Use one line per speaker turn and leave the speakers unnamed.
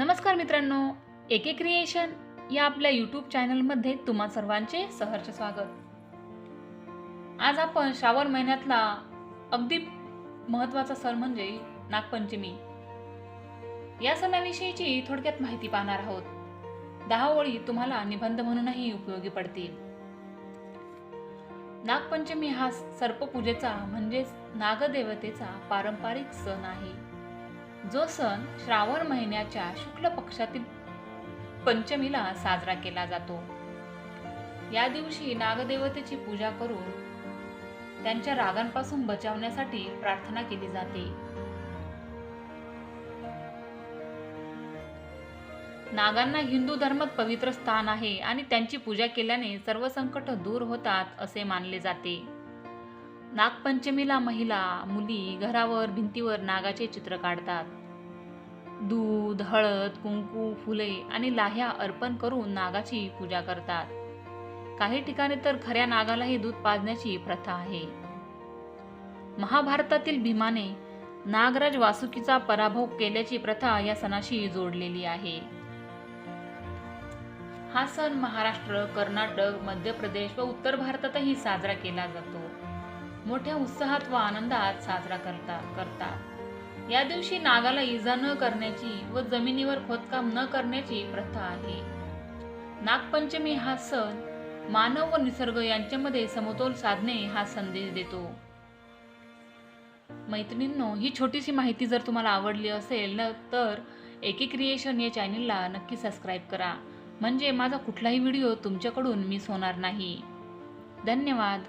नमस्कार मित्रांनो एके क्रिएशन या आपल्या यूट्यूब चॅनलमध्ये तुम्हा सर्वांचे सहर्ष स्वागत. आज आपण श्रावण महिन्यातला अगदी महत्त्वाचा सण म्हणजे नागपंचमी. या सणाविषयीची थोडक्यात माहिती पाहणार आहोत. दहा ओळी तुम्हाला निबंध म्हणूनही उपयोगी पडतील. नागपंचमी हा सर्पपूजेचा म्हणजेच नागदेवतेचा पारंपरिक सण आहे. जो सण श्रावण महिन्याच्या शुक्ल पक्षातील पंचमीला साजरा केला जातो. या दिवशी नागदेवतेची पूजा करून त्यांच्या रागांपासून बचावण्यासाठी प्रार्थना केली जाते. नागांना हिंदू धर्मात पवित्र स्थान आहे आणि त्यांची पूजा केल्याने सर्व संकट दूर होतात असे मानले जाते. नागपंचमीला महिला मुली घरावर भिंतीवर नागाचे चित्र काढतात. दूध हळद कुंकू फुले आणि लाह्या अर्पण करून नागाची पूजा करतात. काही ठिकाणी तर खऱ्या नागालाही दूध पाजण्याची प्रथा आहे. महाभारतातील भीमाने नागराज वासुकीचा पराभव केल्याची प्रथा या सणाशी जोडलेली आहे. हा सण महाराष्ट्र कर्नाटक मध्य प्रदेश व उत्तर भारतातही साजरा केला जातो. मोठ्या उत्साहात व आनंदात साजरा करता करतात. या दिवशी नागाला इजा न करण्याची व जमिनीवर खोदकाम न करण्याची प्रथा आहे. नागपंचमी हा सण मानव व निसर्ग यांच्यामध्ये समतोल साधणे हा संदेश देतो. मैत्रिणींनो ही छोटीशी माहिती जर तुम्हाला आवडली असेल न तर एके क्रिएशन या चॅनलला नक्की सबस्क्राईब करा. म्हणजे माझा कुठलाही व्हिडिओ तुमच्याकडून मिस होणार नाही. धन्यवाद.